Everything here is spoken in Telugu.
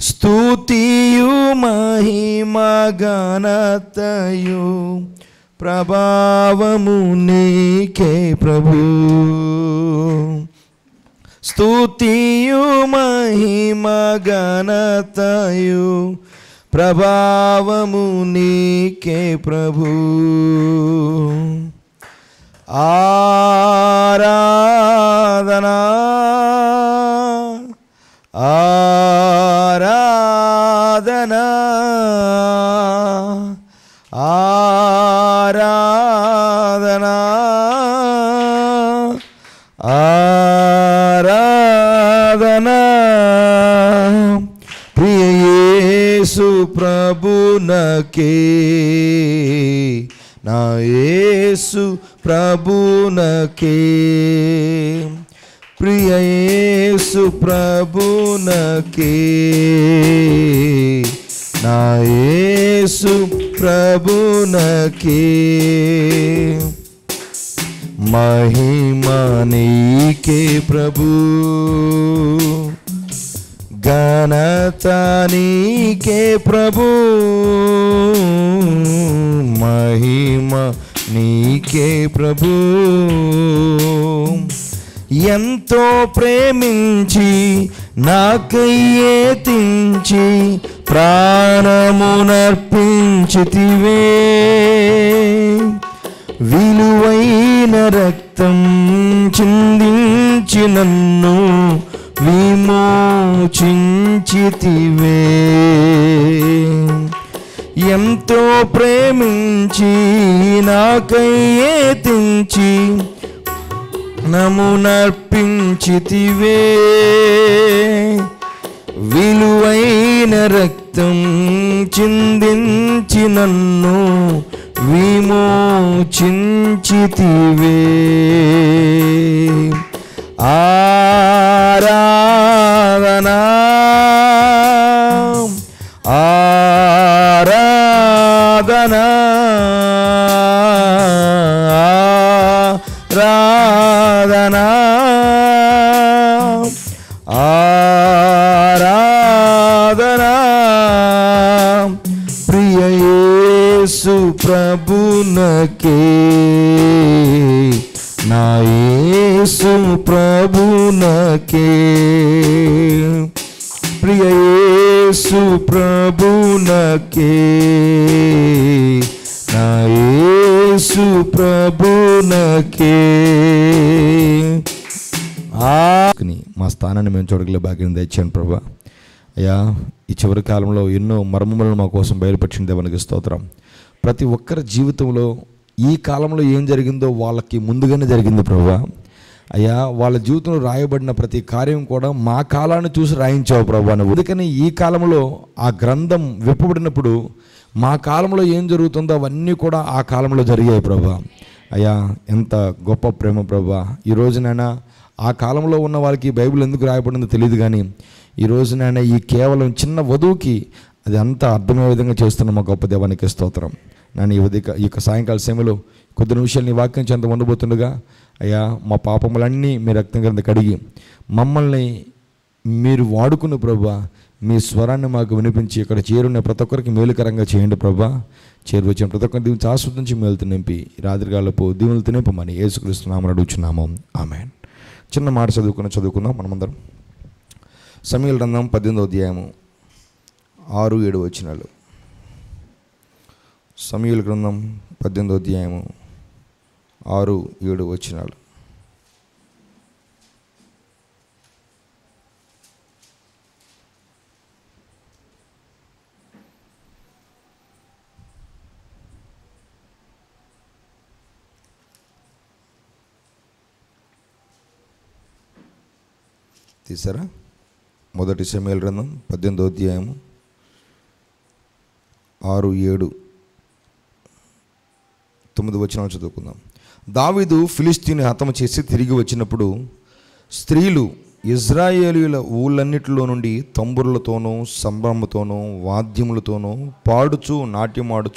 ಸ್ತುತಿಯು ಮಹಿಮ ಘನತೆಯು ప్రభావము నీకే ప్రభు స్తుతియు మహిమ ఘనతయు ప్రభావము నీకే ప్రభు ఆరాధనా ఆరాధనా. ఆరాధనా. ఆరాధనా. ప్రియేసు ప్రభునకే నా యేసు ప్రభునకే. ప్రియ ప్రభునకే. నా యేసు ప్రభునకే. మహిమ నీకే ప్రభు. ఘనత నీకే ప్రభు. మహిమ నీకే ప్రభు. ఎంతో ప్రేమించి నాకయ్యే తించి ప్రాణమునర్పించితివే. విలువైన రక్తం చిందించి నన్ను విమోచించితివే. ఎంతో ప్రేమించి నాకయ్యే తించి నమునర్పించితివే విలువైన రక్తం చిందించి నన్ను విమోచించితివే. ఆ ఆరాధనా. ఆరాధనా. ప్రియ ప్రభునకే. నా యేసు ప్రభునకే. ప్రియ యేసు ప్రభునకే. నా యేసు ప్రభునకే. మా స్థానాన్ని మేము చూడగల భాగ్యం తెచ్చాను ప్రభా. అయ్యా ఈ చివరి కాలంలో ఎన్నో మర్మములను మా కోసం బయలుపరిచిన దేవునికి స్తోత్రం. ప్రతి ఒక్కరి జీవితంలో ఈ కాలంలో ఏం జరిగిందో వాళ్ళకి ముందుగానే జరిగింది ప్రభా. అయ్యా వాళ్ళ జీవితంలో రాయబడిన ప్రతి కార్యం కూడా మా కాలాన్ని చూసి రాయించావు ప్రభా నువ్వు. అందుకని ఈ కాలంలో ఆ గ్రంథం విప్పబడినప్పుడు మా కాలంలో ఏం జరుగుతుందో అవన్నీ కూడా ఆ కాలంలో జరిగాయి ప్రభా. అయ్యా ఎంత గొప్ప ప్రేమ ప్రభా. ఈ రోజునైనా ఆ కాలంలో ఉన్న వాళ్ళకి బైబిల్ ఎందుకు రాయబడిందో తెలియదు కానీ ఈ రోజునైనా ఈ కేవలం చిన్న వధువుకి అది అంత అర్థమయ్యే విధంగా చేస్తున్న మా గొప్ప దేవానికి స్తోత్రం. నన్ను ఈ ఉదయ ఈ యొక్క సాయంకాల సమయంలో కొద్ది నిమిషాలు నీ వాక్యం చెంత ఉండబోతుండగా అయ్యా మా పాపములన్నీ మీ రక్తం కింద కడిగి మమ్మల్ని మీరు వాడుకున్న ప్రభా. మీ స్వరాన్ని మాకు వినిపించి ఇక్కడ చేరున్న ప్రతి ఒక్కరికి మేలుకరంగా చేయండి ప్రభా. చేరు వచ్చిన ప్రతి ఒక్కరిని దీవించి ఆస్వాదించి మేలుతు నింపి రాత్రికాలపు దీవులు తినిపమని యేసుక్రీస్తున్నామని అడుగుచున్నాము. ఆమె చిన్న మాట చదువుకుని చదువుకుందాం మనమందరం. సమీల గ్రంథం పద్దెనిమిదో అధ్యాయము ఆరు ఏడు వచ్చినాలు సమీల గ్రంథం పద్దెనిమిదో అధ్యాయము ఆరు ఏడు వచ్చినాలు తీసారా? మొదటి సమయాల గ్రంథం పద్దెనిమిదో అధ్యాయము ఆరు ఏడు. తొమ్మిది వచ్చిన చదువుకుందాం. దావీదు ఫిలిస్తీని హతము చేసి తిరిగి వచ్చినప్పుడు స్త్రీలు ఇజ్రాయేలీల ఊళ్ళన్నిటిలో నుండి తంబురులతోనూ సంభ్రమతోనూ వాద్యములతోనూ పాడుచు నాట్యమాడుచు